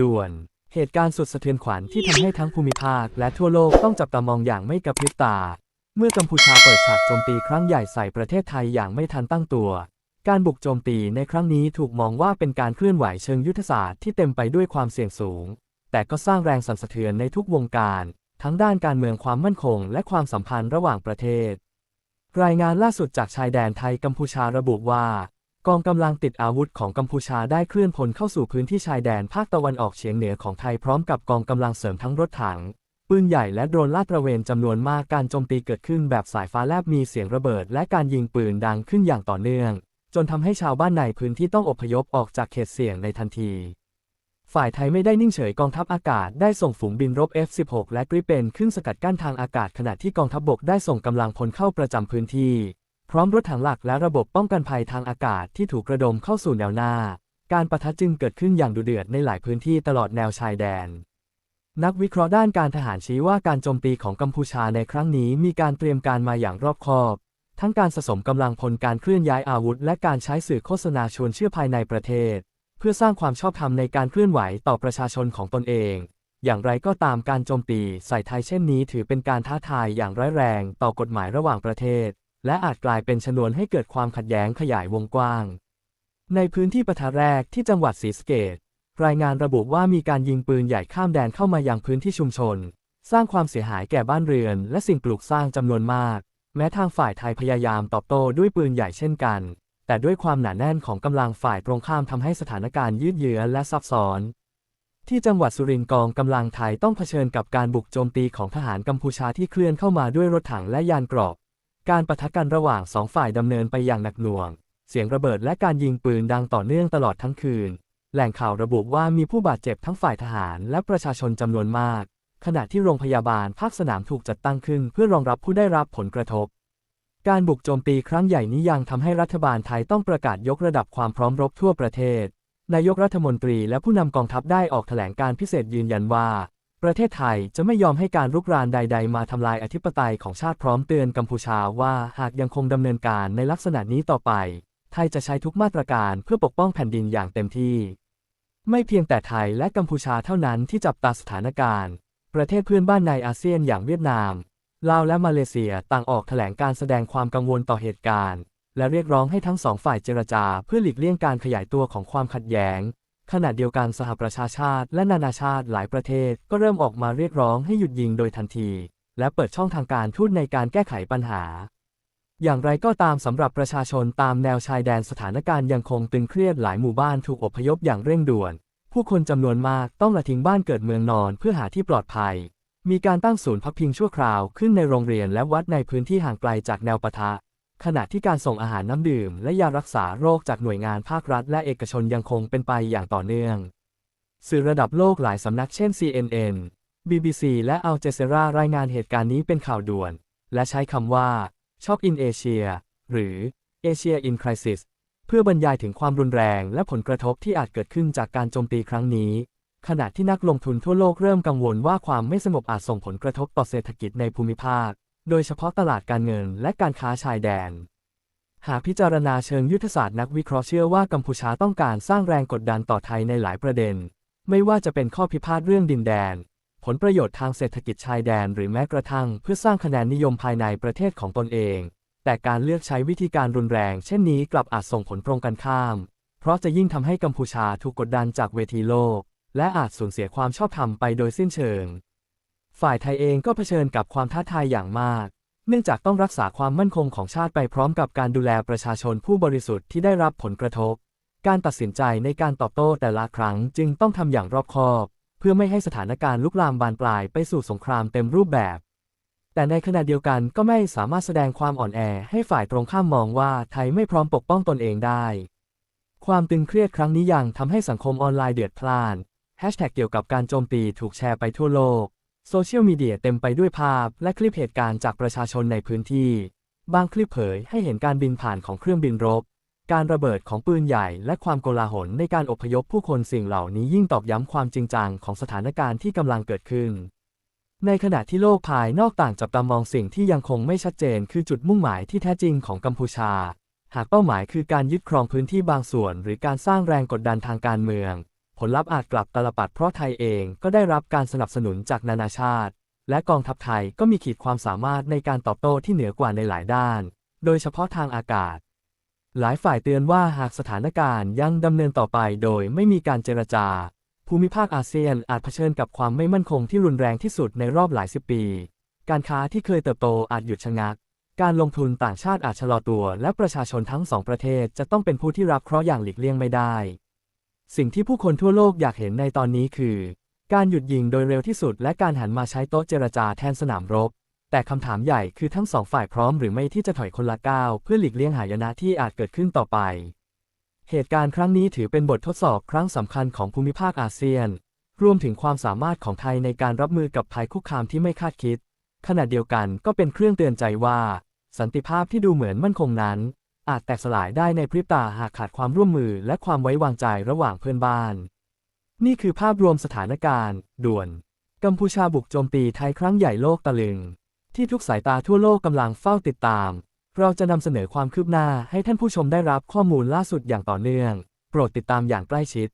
ด่วน เหตุการณ์สุดสะเทือนขวัญที่ทำให้ทั้งภูมิภาคและทั่วโลกต้องจับตามองอย่างไม่กระพริบตา เมื่อกัมพูชาเปิดฉากโจมตีครั้งใหญ่ใส่ประเทศไทยอย่างไม่ทันตั้งตัว การบุกโจมตีในครั้งนี้ถูกมองว่าเป็นการเคลื่อนไหวเชิงยุทธศาสตร์ที่เต็มไปด้วยความเสี่ยงสูง แต่ก็สร้างแรงสั่นสะเทือนในทุกวงการ ทั้งด้านการเมืองความมั่นคง และความสัมพันธ์ระหว่างประเทศ รายงานล่าสุดจากชายแดนไทยกัมพูชาระบุว่า กองกำลังติดอาวุธของกัมพูชาได้เคลื่อนพลเข้าสู่พื้นที่ชายแดนภาคตะวันออกเฉียงเหนือของไทยพร้อมกับกองกำลังเสริมทั้งรถถัง ปืนใหญ่และโดรนลาดตระเวนจำนวนมากการโจมตีเกิดขึ้นแบบสายฟ้าแลบมีเสียงระเบิด และการยิงปืนดังขึ้นอย่างต่อเนื่อง จนทำให้ชาวบ้านในพื้นที่ต้องอพยพออกจากเขตเสี่ยงในทันที ฝ่ายไทยไม่ได้นิ่งเฉยกองทัพอากาศได้ส่งฝูงบินรบ F-16 และกริเปนขึ้นสกัดกั้นทางอากาศขณะที่กองทัพบบกได้ส่งกำลังพลเข้าประจำพื้นที่ พร้อมรถถังหลักและระบบป้องกันภัยทางอากาศที่ถูกระดมเข้าสู่แนวหน้า การประทะจึงเกิดขึ้นอย่างดุเดือดในหลายพื้นที่ตลอดแนวชายแดน นักวิเคราะห์ด้านการทหารชี้ว่าการโจมตีของกัมพูชาในครั้งนี้มีการเตรียมการมาอย่างรอบคอบ ทั้งการสะสมกำลังพลการเคลื่อนย้ายอาวุธ และการใช้สื่อโฆษณาชวนเชื่อภายในประเทศ เพื่อสร้างความชอบธรรมในการเคลื่อนไหวต่อประชาชนของตนเองอย่างไรก็ตามการโจมตีใส่ไทยเช่นนี้ถือเป็นการท้าทายอย่างร้ายแรงต่อกฎหมายระหว่างประเทศ และอาจกลายเป็นชนวนให้เกิดความขัดแย้งขยายวงกว้าง ในพื้นที่ปะทะแรกที่จังหวัดศรีสะเกษรายงานระบุว่ามีการยิงปืนใหญ่ข้ามแดนเข้ามายังพื้นที่ชุมชน สร้างความเสียหายแก่บ้านเรือน และสิ่งปลูกสร้างจำนวนมาก แม้ทางฝ่ายไทยพยายามตอบโต้ด้วยปืนใหญ่เช่นกัน แต่ด้วยความหนาแน่นของกำลังฝ่ายตรงข้ามทำให้สถานการณ์ยืดเยื้อและซับซ้อน ที่จังหวัดสุรินทร์กองกำลังไทยต้องเผชิญกับการบุกโจมตีของทหารกัมพูชาที่เคลื่อนเข้ามาด้วยรถถังและยานเกราะ การปะทะกันระหว่างสองฝ่ายดำเนินไปอย่างหนักหน่วง เสียงระเบิดและการยิงปืนดังต่อเนื่องตลอดทั้งคืน แหล่งข่าวระบุว่ามีผู้บาดเจ็บทั้งฝ่ายทหารและประชาชนจำนวนมาก ขณะที่โรงพยาบาลภาคสนามถูกจัดตั้งขึ้นเพื่อรองรับผู้ได้รับผลกระทบ การบุกโจมตีครั้งใหญ่นี้ยังทำให้รัฐบาลไทยต้องประกาศยกระดับความพร้อมรบทั่วประเทศ นายกรัฐมนตรีและผู้นำกองทัพได้ออกแถลงการพิเศษยืนยันว่า ประเทศไทยจะไม่ยอมให้การรุกรานใด ๆ มาทำลายอธิปไตยของชาติพร้อมเตือนกัมพูชาว่าหากยังคงดำเนินการในลักษณะนี้ต่อไป ไทยจะใช้ทุกมาตรการเพื่อปกป้องแผ่นดินอย่างเต็มที่ ไม่เพียงแต่ไทยและกัมพูชาเท่านั้นที่จับตาสถานการณ์ ประเทศเพื่อนบ้านในอาเซียนอย่างเวียดนามลาวและมาเลเซียต่างออกแถลงการแสดงความกังวลต่อเหตุการณ์ และเรียกร้องให้ทั้งสองฝ่ายเจรจาเพื่อหลีกเลี่ยงการขยายตัวของความขัดแย้ง ขณะเดียวกันสหประชาชาติและนานาชาติหลายประเทศก็เริ่มออกมาเรียกร้องให้หยุดยิงโดยทันที และเปิดช่องทางการทูตในการแก้ไขปัญหา อย่างไรก็ตามสำหรับประชาชนตามแนวชายแดนสถานการณ์ยังคงตึงเครียดหลายหมู่บ้านถูกอพยพอย่างเร่งด่วน ผู้คนจำนวนมากต้องละทิ้งบ้านเกิดเมืองนอนเพื่อหาที่ปลอดภัย มีการตั้งศูนย์พักพิงชั่วคราวขึ้นในโรงเรียนและวัดในพื้นที่ห่างไกลจากแนวปะทะ ขณะที่การส่งอาหารน้ำดื่ม และยารักษาโรคจากหน่วยงานภาครัฐ และเอกชนยังคงเป็นไปอย่างต่อเนื่อง สื่อระดับโลกหลายสำนักเช่น CNN BBC และ Al Jazeera รายงานเหตุการณ์นี้เป็นข่าวด่วน และใช้คำว่า Shock in Asia หรือ Asia in Crisis เพื่อบรรยายถึงความรุนแรงและผลกระทบที่อาจเกิดขึ้นจากการโจมตีครั้งนี้ ขณะที่นักลงทุนทั่วโลกเริ่มกังวลว่าความไม่สงบอาจส่งผลกระทบต่อเศรษฐกิจในภูมิภาค โดยเฉพาะตลาดการเงินและการค้าชายแดน หากพิจารณาเชิงยุทธศาสตร์นักวิเคราะห์เชื่อว่ากัมพูชาต้องการสร้างแรงกดดันต่อไทยในหลายประเด็น ไม่ว่าจะเป็นข้อพิพาทเรื่องดินแดน ผลประโยชน์ทางเศรษฐกิจชายแดน หรือแม้กระทั่งเพื่อสร้างคะแนนนิยมภายในประเทศของตนเอง แต่การเลือกใช้วิธีการรุนแรง เช่นนี้กลับอาจส่งผลตรงกันข้าม เพราะจะยิ่งทำให้กัมพูชาถูกกดดันจากเวทีโลก และอาจสูญเสียความชอบธรรมไปโดยสิ้นเชิง ฝ่ายไทยเองก็เผชิญกับความท้าทายอย่างมาก เนื่องจากต้องรักษาความมั่นคงของชาติไปพร้อมกับการดูแลประชาชนผู้บริสุทธิ์ที่ได้รับผลกระทบ การตัดสินใจในการตอบโต้แต่ละครั้งจึงต้องทำอย่างรอบคอบ เพื่อไม่ให้สถานการณ์ลุกลามบานปลายไปสู่สงครามเต็มรูปแบบ แต่ในขณะเดียวกันก็ไม่สามารถแสดงความอ่อนแอให้ฝ่ายตรงข้ามมองว่าไทยไม่พร้อมปกป้องตนเองได้ ความตึงเครียดครั้งนี้ยังทำให้สังคมออนไลน์เดือดพล่านแฮชแท็กเกี่ยวกับการโจมตีถูกแชร์ไปทั่วโลก โซเชียลมีเดียเต็มไปด้วยภาพและคลิปเหตุการณ์จากประชาชนในพื้นที่ บางคลิปเผยให้เห็นการบินผ่านของเครื่องบินรบ การระเบิดของปืนใหญ่และความโกลาหลในการอพยพผู้คนสิ่งเหล่านี้ยิ่งตอกย้ำความจริงจังของสถานการณ์ที่กำลังเกิดขึ้น ในขณะที่โลกภายนอกต่างจับตามองสิ่งที่ยังคงไม่ชัดเจน คือจุดมุ่งหมายที่แท้จริงของกัมพูชา หากเป้าหมายคือการยึดครองพื้นที่บางส่วน หรือการสร้างแรงกดดันทางการเมือง ผลลัพธ์อาจกลับตลปัดเพราะไทยเองก็ได้รับการสนับสนุนจากนานาชาติ และกองทัพไทยก็มีขีดความสามารถในการตอบโต้ที่เหนือกว่าในหลายด้าน โดยเฉพาะทางอากาศ หลายฝ่ายเตือนว่าหากสถานการณ์ยังดำเนินต่อไปโดยไม่มีการเจรจา ภูมิภาคอาเซียนอาจเผชิญกับความไม่มั่นคงที่รุนแรงที่สุดในรอบหลายสิบปี การค้าที่เคยเติบโตอาจหยุดชะงักการลงทุนต่างชาติอาจชะลอตัว และประชาชนทั้งสองประเทศจะต้องเป็นผู้ที่รับเคราะห์อย่างหลีกเลี่ยงไม่ได้ สิ่งที่ผู้คนทั่วโลกอยากเห็นในตอนนี้คือ การหยุดยิงโดยเร็วที่สุด และการหันมาใช้โต๊ะเจรจาแทนสนามรบ แต่คำถามใหญ่คือทั้งสองฝ่ายพร้อมหรือไม่ที่จะถอยคนละก้าวเพื่อหลีกเลี่ยงหายนะที่อาจเกิดขึ้นต่อไป เหตุการณ์ครั้งนี้ถือเป็นบททดสอบครั้งสำคัญของภูมิภาคอาเซียน รวมถึงความสามารถของไทยในการรับมือกับภัยคุกคามที่ไม่คาดคิด ขณะเดียวกันก็เป็นเครื่องเตือนใจว่า สันติภาพที่ดูเหมือนมั่นคงนั้น อาจแตกสลายได้ในพริบตาหากขาดความร่วมมือและความไว้วางใจระหว่างเพื่อนบ้าน นี่คือภาพรวมสถานการณ์ ด่วน กัมพูชาบุกโจมตีไทยครั้งใหญ่โลกตะลึง ที่ทุกสายตาทั่วโลกกำลังเฝ้าติดตาม เราจะนำเสนอความคืบหน้าให้ท่านผู้ชมได้รับข้อมูลล่าสุดอย่างต่อเนื่อง โปรดติดตามอย่างใกล้ชิด